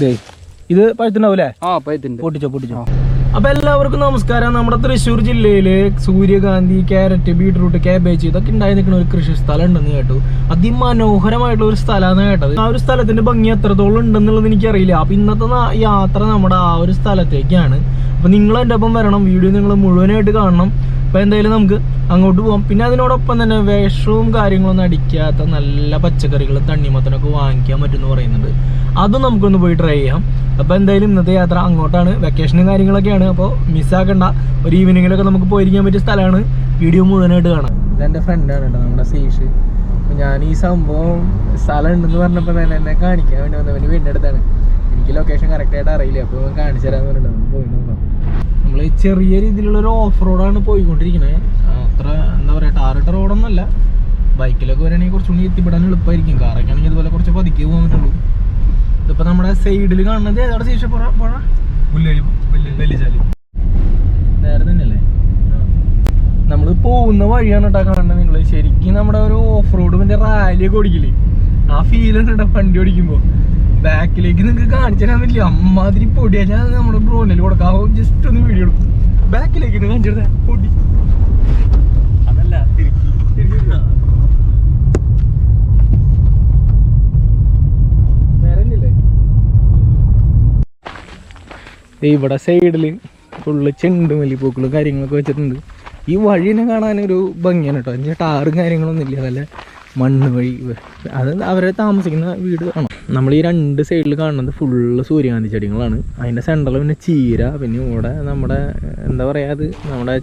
ഇത് പഴുത്തുണ്ടാവൂലേ? ആ പൊട്ടിച്ചോ പൊട്ടിച്ചോ. അപ്പൊ എല്ലാവർക്കും നമസ്കാരം. നമ്മുടെ തൃശ്ശൂർ ജില്ലയിൽ സൂര്യകാന്തി ക്യാരറ്റ് ബീട്രൂട്ട് കാബേജ് ഇതൊക്കെ ഉണ്ടായി നിൽക്കുന്ന ഒരു കൃഷി സ്ഥലം ഉണ്ടെന്ന് കേട്ടു. അതിമനോഹരമായിട്ടുള്ള ഒരു സ്ഥലമാണ് കേട്ടത്. ആ ഒരു സ്ഥലത്തിന്റെ ഭംഗി എത്രത്തോളം ഉണ്ടെന്നുള്ളത് എനിക്കറിയില്ല. അപ്പൊ ഇന്നത്തെ യാത്ര നമ്മുടെ ആ ഒരു സ്ഥലത്തേക്കാണ്. അപ്പൊ നിങ്ങൾ എന്റെ ഒപ്പം വരണം. വീഡിയോ നിങ്ങൾ മുഴുവനായിട്ട് കാണണം. അപ്പൊ എന്തായാലും നമുക്ക് അങ്ങോട്ട് പോകാം പിന്നെ അതിനോടൊപ്പം തന്നെ വിഷവും കാര്യങ്ങളൊന്നും അടിക്കാത്ത നല്ല പച്ചക്കറികളും തണ്ണിമത്തനൊക്കെ വാങ്ങിക്കാൻ പറ്റുമെന്ന് പറയുന്നുണ്ട്. അതും നമുക്കൊന്ന് പോയി ട്രൈ ചെയ്യാം. അപ്പോൾ എന്തായാലും ഇന്നത്തെ യാത്ര അങ്ങോട്ടാണ്. വെക്കേഷനും കാര്യങ്ങളൊക്കെയാണ്. അപ്പോൾ മിസ്സാക്കണ്ട ഒരു ഈവനിങ്ങിലൊക്കെ നമുക്ക് പോയിരിക്കാൻ പറ്റിയ സ്ഥലമാണ്. വീഡിയോ മുഴുവനായിട്ട് കാണാം. ഇതെന്റെ ഫ്രണ്ടാണ് കേട്ടോ നമ്മുടെ സീഷ്. അപ്പോൾ ഞാൻ ഈ സംഭവം സ്ഥലം ഉണ്ടെന്ന് പറഞ്ഞപ്പോൾ തന്നെ എന്നെ കാണിക്കാൻ വേണ്ടി വന്നവന് വീടിന്റെ അടുത്താണ്. എനിക്ക് ലൊക്കേഷൻ കറക്റ്റായിട്ട് അറിയില്ല. അപ്പോൾ ഞാൻ കാണിച്ചു തരാമെന്ന് പറഞ്ഞിട്ട് നമുക്ക് പോയി നോക്കാം. നമ്മൾ ചെറിയ രീതിയിലുള്ള ഒരു ഓഫ് റോഡാണ് പോയിക്കൊണ്ടിരിക്കുന്നത് അത്ര എന്താ പറയുക ടാറിട്ട റോഡൊന്നുമല്ല ബൈക്കിലൊക്കെ വരികയാണെങ്കിൽ കുറച്ചുകൂടി എത്തിപ്പെടാൻ എളുപ്പമായിരിക്കും. കാറൊക്കെ ആണെങ്കിൽ ഇതുപോലെ കുറച്ച് പതുക്കെ പോകാൻ പറ്റുള്ളൂ. ഇതിപ്പോൾ നമ്മുടെ സൈഡിൽ കാണുന്നത് ഏതാണ് ശേഷം പുഴ? വെല്ലിച്ചാലി നേരെ തന്നെയല്ലേ? നമ്മൾ പോകുന്ന വഴിയാണ് കേട്ടോ കാണുന്നത് നിങ്ങൾ ശരിക്കും നമ്മുടെ ഒരു ഓഫ് റോഡ് മറ്റേ റാലിയൊക്കെ ഓടിക്കില്ലേ? ആ ഫീൽ ഉണ്ട് കേട്ടോ വണ്ടി ഓടിക്കുമ്പോൾ ബാക്കിലേക്ക് നിങ്ങൾക്ക് കാണിച്ചു തരാൻ പറ്റില്ല. അമ്മാതിരി പൊടിയാ ഞാൻ നമ്മുടെ ഡ്രോണിൽ കൊടുക്കാം. ജസ്റ്റ് ഒന്ന് വീഡിയോ എടുക്കും. ബാക്കിലേക്ക് കാണിച്ചു തരാം. പൊടി. ഇവിടെ സൈഡിൽ ഫുള്ള് ചെണ്ട് മല്ലിപ്പൂക്കളും കാര്യങ്ങളൊക്കെ വെച്ചിട്ടുണ്ട്. ഈ വഴിനെ കാണാനൊരു ഭംഗിയാണ് കേട്ടോ എന്നുവെച്ചാൽ ടാറും കാര്യങ്ങളൊന്നും ഇല്ല. നല്ല മണ്ണ് വഴി. അത് അവരെ താമസിക്കുന്ന വീട് കാണാം. നമ്മൾ ഈ രണ്ട് സൈഡിൽ കാണുന്നത് ഫുള്ള് സൂര്യകാന്തി ചെടികളാണ്. അതിന്റെ സെന്ററിൽ പിന്നെ ചീര പിന്നെ ഇവിടെ നമ്മുടെ എന്താ പറയുക അത്? നമ്മുടെ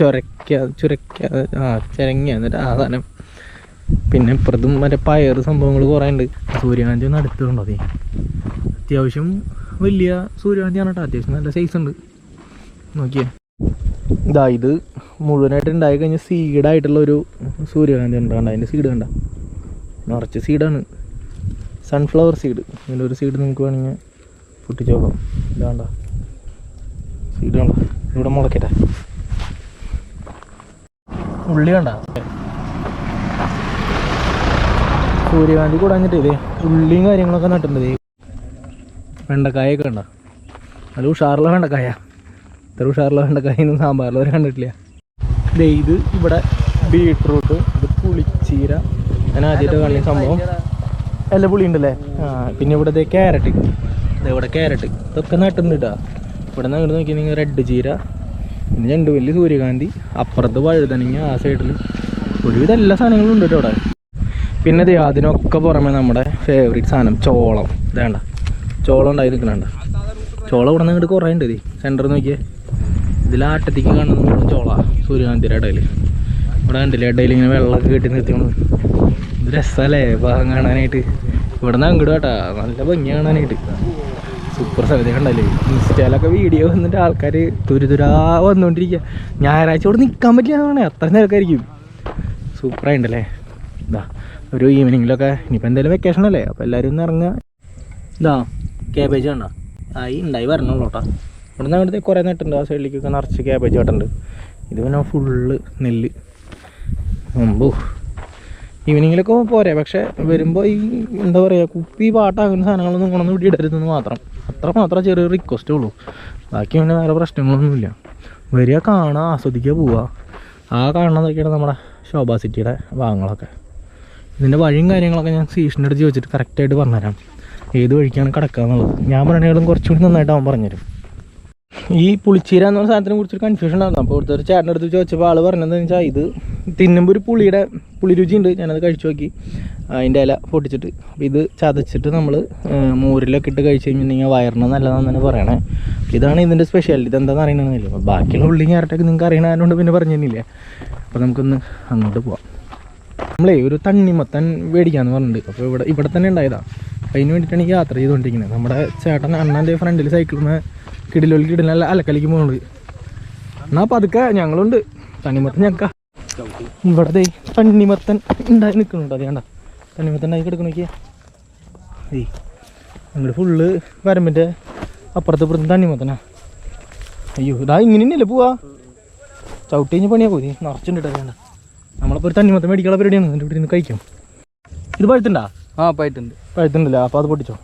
ചുരക്ക ചുരക്ക ആ ചിരങ്ങ എന്നിട്ട് ആ സാധനം. പിന്നെ ഇപ്പുറത്തും മറ്റേ പയർ സംഭവങ്ങൾ കുറേ ഉണ്ട് സൂര്യകാന്തി ഒന്ന് അടുത്തുണ്ടോ അതേ അത്യാവശ്യം വലിയ സൂര്യകാന്തിയാണ് കേട്ടോ അത്യാവശ്യം നല്ല സൈസ് ഉണ്ട്. നോക്കിയേ. ഇതാ ഇത് മുഴുവനായിട്ട് ഉണ്ടായി കഴിഞ്ഞാൽ സീഡായിട്ടുള്ള ഒരു സൂര്യകാന്തി ഉണ്ട് കണ്ട? അതിന്റെ സീഡ് കണ്ട? നിറച്ച് സീഡാണ് സൺഫ്ലവർ സീഡ് ഇതിന്റെ ഒരു സീഡ് നിങ്ങൾക്ക് വേണമെങ്കിൽ പൊട്ടിച്ച് നോക്കാം. ഇതാണ്ട സീഡ് കണ്ട? ഇവിടെ മുളക്കട്ടെ. ഉള്ളി കണ്ട? സൂര്യകാന്തി കൂടാഞ്ഞിട്ട് ഇതേ ഉള്ളിയും കാര്യങ്ങളൊക്കെ നട്ടിട്ടുണ്ട്. വെണ്ടക്കായൊക്കെ ഉണ്ടോ നല്ല ഉഷാറുള്ള വെണ്ടക്കായ ഇത്ര ഉഷാറുള്ള വെണ്ടക്കായൊന്നും സാമ്പാറിൽ കണ്ടിട്ടില്ല. ദേ ഇത് ഇവിടെ ബീട്രൂട്ട് ഇത് പുളിച്ചീര. ഞാൻ ആദ്യമായിട്ട് കാണുന്ന സംഭവം. നല്ല പുളി ഉണ്ടല്ലേ ആ പിന്നെ ഇവിടെ ക്യാരറ്റ്. ഇവിടെ ക്യാരറ്റ്. ഇതൊക്കെ നട്ടുന്നു കേട്ടോ ഇവിടെ നിന്ന് അങ്ങോട്ട് നോക്കി നിങ്ങൾ റെഡ് ചീര പിന്നെ രണ്ട് വലിയ സൂര്യകാന്തി അപ്പുറത്ത് വഴുതനങ്ങ ആ സൈഡിൽ ഒരുവിധം എല്ലാ സാധനങ്ങളും ഉണ്ട് കേട്ടോ ഇവിടെ. പിന്നെ അതിനൊക്കെ പുറമെ നമ്മുടെ ഫേവറേറ്റ് സാധനം ചോളം. ഇതേണ്ട ചോളം ഉണ്ടായി നിൽക്കുന്നുണ്ട് ചോളം ഇവിടെ നിന്ന് കുറേ ഉണ്ട് ഇത്. സെന്ററിൽ നോക്കിയേ. ഇതിൽ ആട്ടത്തേക്ക് കാണുന്നത് ചോള സൂര്യകാന്തിയുടെ ഇടയിൽ ഇവിടെ കണ്ടില്ലേ ഇടയിൽ ഇങ്ങനെ വെള്ളമൊക്കെ കെട്ടി നിർത്തിക്കണം ഇത് രസമല്ലേ ഭാഗം കാണാനായിട്ട്. ഇവിടെ നിന്ന് അങ്ങോട്ട് കേട്ടാ നല്ല ഭംഗി കാണാനായിട്ട്. സൂപ്പർ സൗകര്യം കണ്ടല്ലേ? ഇൻസ്റ്റയിലൊക്കെ വീഡിയോ വന്നിട്ട് ആൾക്കാർ തുരുതുരാ വന്നുകൊണ്ടിരിക്കുക ഞായറാഴ്ച ഇവിടെ നിൽക്കാൻ പറ്റില്ല എന്നാണ് അത്ര തിരക്കായിരിക്കും. സൂപ്പറായിണ്ടല്ലേ ഇതാ ഒരു ഈവനിങ്ങിലൊക്കെ ഇനിയിപ്പോൾ എന്തായാലും വെക്കേഷൻ അല്ലേ? അപ്പോൾ എല്ലാവരും ഒന്ന് ഇറങ്ങുക. ഇതാ ക്യാബേജ് കണ്ട? ആയി ഉണ്ടായി വരണുള്ളൂ കേട്ടോ. ഇവിടെ നിന്ന് അങ്ങോട്ട് കുറേ നട്ടുണ്ട് ആ സൈഡിലേക്കൊക്കെ നിറച്ച് ക്യാബേജ് കേട്ടുണ്ട് ഇത് പിന്നെ ഫുള്ള് നെല്ല്. മുമ്പോ ഈവനിങ്ങിലൊക്കെ പോരെ. പക്ഷേ വരുമ്പോൾ ഈ എന്താ പറയുക കുപ്പി പാട്ടാകുന്ന സാധനങ്ങളൊന്നും കൊണ്ടൊന്നും ഇവിടെ ഇടരുതെന്ന് മാത്രം. അത്ര മാത്രമേ ചെറിയ റിക്വസ്റ്റേ ഉള്ളൂ. ബാക്കി പിന്നെ വേറെ പ്രശ്നങ്ങളൊന്നുമില്ല. വരിക കാണുക ആസ്വദിക്കുക പോവുക. ആ കാണുന്നതൊക്കെയാണ് നമ്മുടെ ശോഭാ സിറ്റിയുടെ ഭാഗങ്ങളൊക്കെ. ഇതിന്റെ വഴിയും കാര്യങ്ങളൊക്കെ ഞാൻ സീഷന്റെ അടുത്ത് ചോദിച്ചിട്ട് കറക്റ്റായിട്ട് പറഞ്ഞുതരാം. ഏത് വഴിക്കാണ് കിടക്കുക എന്നുള്ളത്? ഞാൻ പറയണേലും കുറച്ചുകൂടി നന്നായിട്ട് അവൻ പറഞ്ഞുതരും. ഈ പുളിച്ചീര എന്ന് പറഞ്ഞ സാധനത്തിനെ കുറിച്ചൊരു കൺഫ്യൂഷൻ ഉണ്ടായിരുന്നു. അപ്പോൾ ഇവിടുത്തെ ഒരു ചേട്ടന്റെ അടുത്ത് ചോദിച്ചപ്പോൾ ആൾ പറഞ്ഞതെന്ന് വെച്ചാൽ ഇത് തിന്നുമ്പോൾ ഒരു പുളിയുടെ പുളി രുചിയുണ്ട്. ഞാനത് കഴിച്ചു നോക്കി. അതിന്റെ ഇല പൊട്ടിച്ചിട്ട്. ഇത് ചതച്ചിട്ട് നമ്മൾ മോരിലൊക്കെ ഇട്ട് കഴിച്ച് കഴിഞ്ഞിട്ടുണ്ടെങ്കിൽ വയറിന് നല്ലതാണെന്ന് തന്നെ പറയണേ. ഇതാണ് ഇതിന്റെ സ്പെഷ്യാലിറ്റി ഇതെന്താണെന്ന് അറിയണമെന്നില്ല അപ്പോൾ ബാക്കിയുള്ള ഉള്ളി ഞാറട്ടൊക്കെ നിങ്ങൾക്ക് അറിയണതുകൊണ്ട് പിന്നെ പറഞ്ഞു തന്നില്ലേ അപ്പോൾ നമുക്കൊന്ന് അങ്ങോട്ട് പോവാം. നമ്മളേ ഒരു തണ്ണിമത്തൻ മേടിക്കാമെന്ന് പറഞ്ഞിട്ടുണ്ട്. അപ്പോൾ ഇവിടെ ഇവിടെ തന്നെ ഉണ്ടായതാണ് അതിന് വേണ്ടിയിട്ടാണ് യാത്ര ചെയ്തുകൊണ്ടിരിക്കുന്നത് നമ്മുടെ ചേട്ടൻ അണ്ണന്റെ ഫ്രണ്ടിൽ സൈക്കിളിൽ കിടിലൊലി കിടിലല്ല അലക്കലിക്ക് പോകുന്നത് എന്നാൽ പതുക്കെ ഞങ്ങളുണ്ട്. തണ്ണിമത്തൻ ഞക്ക ഇവിടെ തണ്ണിമത്തൻ ഉണ്ടായി നിൽക്കുന്നുണ്ട്. അത് വേണ്ട തണ്ണിമത്തൻ ഉണ്ടായി കിടക്കണ നോക്കിയേ. അങ്ങോട്ട് ഫുള്ള് വരമ്പിന്റെ അപ്പുറത്ത് ഇപ്പുറത്ത് തണ്ണിമത്തനാ. അയ്യോ ഇതാ ഇങ്ങനെ തന്നെയല്ലേ പോവാ? ചവിട്ടി കഴിഞ്ഞ് പണിയാ പോയി നിറച്ചിട്ടുണ്ട് വേണ്ട നമ്മളിപ്പോൾ ഒരു തണ്ണിമത്തം മേടിക്കാനുള്ള പരിപാടിയാണ്. എന്റെ ഇവിടെ നിന്ന് കഴിക്കും. ഇത് പഴുത്തുണ്ടാ? ആ പഴുത്തുണ്ട്. പഴുത്തുണ്ടല്ലേ? അപ്പോൾ അത് പൊട്ടിച്ചോ?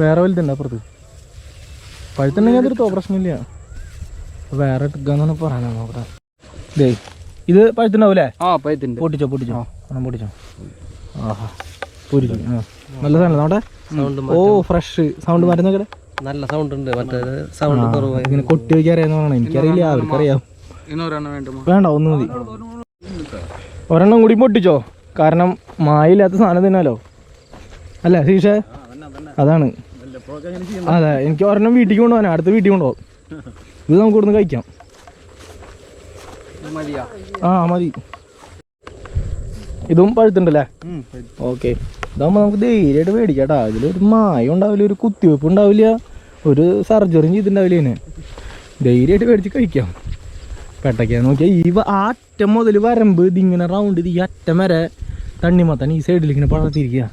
വേറെ വലുതുണ്ട് അപ്പുറത്ത്? പഴുത്തുണ്ടെങ്കിൽ അതൊരു പ്രശ്നമില്ല. വേറെ എടുക്കാന്നാണ് പറയാനാണ് അവിടെ ദേ ഇത് പഴുത്തുണ്ടാവൂലേ? ആ പഴുത്തുണ്ട്. പൊട്ടിച്ചോ പൊട്ടിച്ചോ? ആ. പൊട്ടിച്ചോ. ആഹാ പൊരിച്ചു ആ നല്ല സാധനം അവിടെ ഓ ഫ്രഷ്. സൗണ്ട് മാറ്റി നോക്കട്ടെ. നല്ല സൗണ്ട് ഉണ്ട് മറ്റേ സൗണ്ട് കുറവ് ഇങ്ങനെ കൊട്ടി വയ്ക്കാറിയാന്ന് പറയണേ. എനിക്കറിയില്ല അവർക്കറിയാം. വേണ്ട ഒന്ന് മതി. ഒരെണ്ണം കൂടി പൊട്ടിച്ചോ? കാരണം മായില്ലാത്ത സാധനം തിന്നാലോ? അല്ല ശീഷ അതാണ്. അതെ എനിക്ക് ഒരെണ്ണം വീട്ടിൽ കൊണ്ടുപോകാൻ അടുത്ത വീട്ടിൽ കൊണ്ടുപോകാം. ഇത് നമുക്ക് ഇവിടുന്ന് കഴിക്കാം. ആ മതി. ഇതും പഴുത്തുണ്ടല്ലേ? ഓക്കെ. ഇതാകുമ്പോൾ നമുക്ക് ധൈര്യമായിട്ട് മേടിക്കാട്ടാ. ഇതിലൊരു മായം ഉണ്ടാവില്ല ഒരു കുത്തിവെപ്പ് ഉണ്ടാവില്ല. ഒരു സർജറിയും ചെയ്തിട്ടുണ്ടാവില്ല ഇതിന്. ധൈര്യമായിട്ട് മേടിച്ച് കഴിക്കാം. പെട്ടയ്ക്കാൻ നോക്കിയാൽ ഈ ആറ്റം മുതൽ വരമ്പ് ഇതിങ്ങനെ റൗണ്ട് ഇത് ഈ അറ്റം വരെ തണ്ണിമത്തൻ ഈ സൈഡിൽ ഇങ്ങനെ പടർത്തിരിക്കുക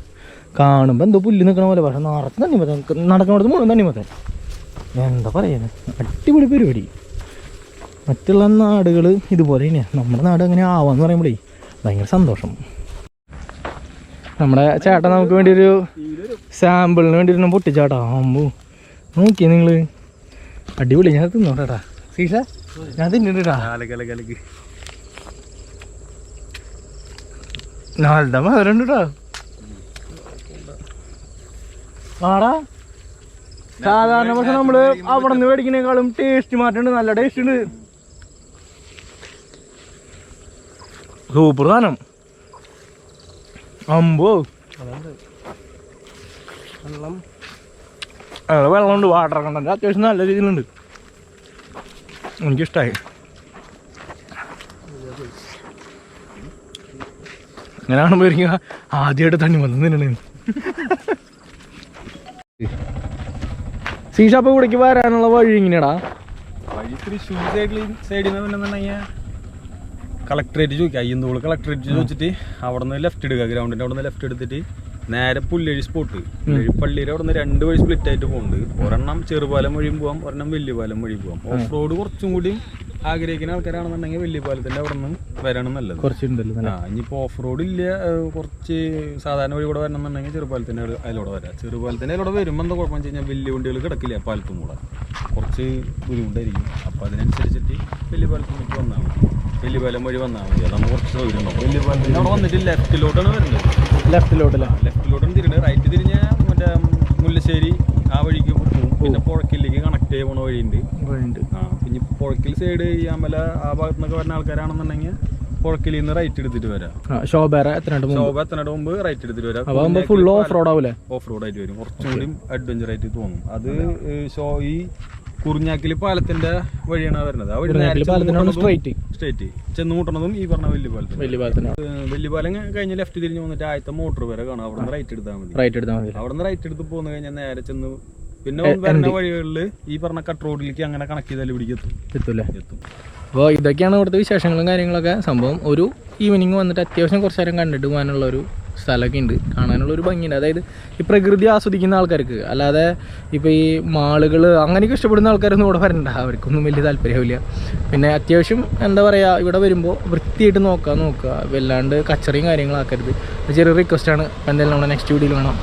കാണുമ്പോൾ എന്തോ പുല്ല് നിൽക്കണ പോലെ പക്ഷെ നിറച്ച് തണ്ണിമത്തൻ നടക്കുന്നിടത്ത് മുഴുവൻ തണ്ണിമത്തൻ എന്താ പറയുന്നത് അടിപൊളി പരിപാടി. മറ്റുള്ള നാടുകൾ ഇതുപോലെ തന്നെയാണ് നമ്മുടെ നാട് അങ്ങനെ ആവാന്ന് പറയുമ്പോഴേ ഭയങ്കര സന്തോഷം. നമ്മുടെ ചേട്ടൻ നമുക്ക് വേണ്ടി ഒരു സാമ്പിളിന് വേണ്ടി പൊട്ടിച്ചാട്ടാ. അമ്മു നോക്കിയേ നിങ്ങൾ അടിപൊളി. ഞാൻ തിന്നോട്ടാ സീഷ ഞാൻ തിന്നിട്ടാ നല്ല മധുരം കേട്ടോ ആടാ സാധാരണ പക്ഷെ നമ്മൾ അവിടെ നിന്ന് മേടിക്കുന്നേക്കാളും ടേസ്റ്റ് മാറ്റുണ്ട് നല്ല ടേസ്റ്റ് ഉണ്ട്. സൂപ്പർ സാധനം. അമ്പോ. വെള്ളം. കൊണ്ട് വെള്ളമുണ്ട് വാട്ടർ കണ്ടന്റ് അത്യാവശ്യം നല്ല രീതിയിലുണ്ട്. എനിക്കിഷ്ടമായി അങ്ങനെ കാണുമ്പോൾ എനിക്ക് ആദ്യമായിട്ട് തണ്ണി വന്നു തിന്നണേ സീഷാപ്പ് ഇവിടേക്ക് വരാനുള്ള വഴി ഇങ്ങനെയാടാ വഴി തൃശ്ശൂർ സൈഡിൽ സൈഡിൽ നിന്ന് പിന്നെന്നുണ്ടെങ്കിൽ കളക്ടറേറ്റ് ചോദിക്കുക അയ്യന്തോൾ കളക്ടറേറ്റ് ചോദിച്ചിട്ട് അവിടെ നിന്ന് ലെഫ്റ്റ് എടുക്കുക ഗ്രൗണ്ടിന്റെ അവിടെ നിന്ന് ലെഫ്റ്റ് എടുത്തിട്ട് നേരെ പുല്ലഴി സ്പോട്ട് പള്ളിയുടെ അവിടെ നിന്ന് രണ്ട് വഴി സ്പ്ലിറ്റ് ആയിട്ട് പോകുന്നുണ്ട് ഒരെണ്ണം ചെറുപാലം വഴിയും പോവാം ഒരെണ്ണം വലിയപാലം വഴി പോവാം. ഓഫ് റോഡ് കുറച്ചും കൂടി ആഗ്രഹിക്കുന്ന ആൾക്കാരാണെന്നുണ്ടെങ്കിൽ വലിയപാലത്തിന്റെ അവിടെ നിന്ന് വരണം നല്ലത്. കുറച്ചുണ്ടല്ലോ ഇനിയിപ്പോൾ ഓഫ് റോഡ് ഇല്ല കുറച്ച് സാധാരണ വഴി കൂടെ വരണമെന്നുണ്ടെങ്കിൽ ചെറുപാലത്തിന്റെ അതിലൂടെ വരാം. ചെറുപാലത്തിന്റെ അതിലൂടെ വരുമ്പോൾ എന്താ കുഴപ്പം കഴിഞ്ഞാൽ വലിയ വണ്ടികൾ കിടക്കില്ല പാലത്തും കൂടെ. കുറച്ച് ബുദ്ധിമുട്ടായിരിക്കും. അപ്പൊ അതിനനുസരിച്ചിട്ട് വലിയ പാലത്തിലേക്ക് വന്നാൽ മതി. വലിയ പാലം വഴി വന്നാൽ മതി. അതാകുമ്പോൾ കുറച്ച് സൗകര്യം. ഉണ്ടാവും വലിയ പാലത്തിന്റെ അവിടെ വന്നിട്ട് ലെഫ്റ്റിലോട്ടാണ് വരുന്നത്. ലെഫ്റ്റിലോട്ടല്ലേ തിരിഞ്ഞത് റൈറ്റ് തിരിഞ്ഞ് മറ്റേ മുല്ലശ്ശേരി ആ വഴിക്ക് പിന്നെ പുഴക്കിലേക്ക് കണക്ട് പോണ വഴിയുണ്ട്. വഴിയുണ്ട്. ആ പിന്നെ പുഴക്കിൽ സൈഡ് ഈ അമല ആ ഭാഗത്തു നിന്നൊക്കെ വരുന്ന ആൾക്കാരാണെന്നുണ്ടെങ്കിൽ പുഴക്കിൽ നിന്ന് റൈറ്റ് എടുത്തിട്ട് വരാം. ശോഭ ശോഭ എത്തണ മുമ്പ് റൈറ്റ് എടുത്തിട്ട് വരാം. ഫുൾ ഓഫ് റോഡ് ആവൂലേ? ഓഫ് റോഡ് ആയിട്ട് വരും. കുറച്ചും കൂടി അഡ്വഞ്ചർ ആയിട്ട് തോന്നും. അത് ഷോ ഈ കുറിഞ്ഞാക്കിൽ പാലത്തിന്റെ വഴിയാണ് വരുന്നത്. സ്ട്രേറ്റ് ചെന്ന് മുട്ടണതും ഈ പറഞ്ഞ വലിയ പാലത്തിന് വലിയ പാലത്തിന്. വലിയ പാലം കഴിഞ്ഞ് ലെഫ്റ്റ് തിരിഞ്ഞ് വന്നിട്ട് ആദ്യത്തെ മോട്ടോർ വരെ കാണാം. അവിടെ നിന്ന് റൈറ്റ് എടുത്താൽ മതി. റൈറ്റ് എടുത്താൽ മതി. അവിടെ നിന്ന് റൈറ്റ് എടുത്ത് പോന്നു കഴിഞ്ഞാൽ നേരെ ചെന്ന് പിന്നെ വരുന്ന വഴികളിൽ ഈ പറഞ്ഞ കട്ട് റോഡിലേക്ക് അങ്ങനെ കണക്ട് ചെയ്താൽ ഇവിടേക്ക് എത്തും. എത്തൂല്ലേ? എത്തും. അപ്പോൾ ഇതൊക്കെയാണ് ഇവിടുത്തെ വിശേഷങ്ങളും കാര്യങ്ങളൊക്കെ. സംഭവം ഒരു ഈവനിങ് വന്നിട്ട് അത്യാവശ്യം കുറച്ച് നേരം കണ്ടിട്ട് പോകാനുള്ള ഒരു സ്ഥലമൊക്കെ ഉണ്ട്. കാണാനുള്ള ഒരു ഭംഗിയുണ്ട്. അതായത് ഈ പ്രകൃതി ആസ്വദിക്കുന്ന ആൾക്കാർക്ക് അല്ലാതെ ഇപ്പോൾ ഈ മാളുകൾ അങ്ങനെയൊക്കെ ഇഷ്ടപ്പെടുന്ന ആൾക്കാരൊന്നും ഇവിടെ വരണ്ട. അവർക്കൊന്നും വലിയ താല്പര്യമില്ല പിന്നെ അത്യാവശ്യം എന്താ പറയുക ഇവിടെ വരുമ്പോൾ വൃത്തിയായിട്ട് നോക്കുക നോക്കുക വല്ലാണ്ട് കച്ചറയും കാര്യങ്ങളും ആക്കരുത്. ഒരു ചെറിയ റിക്വസ്റ്റാണ് എന്തായാലും നമ്മുടെ നെക്സ്റ്റ് വീഡിയോയിൽ കാണാം.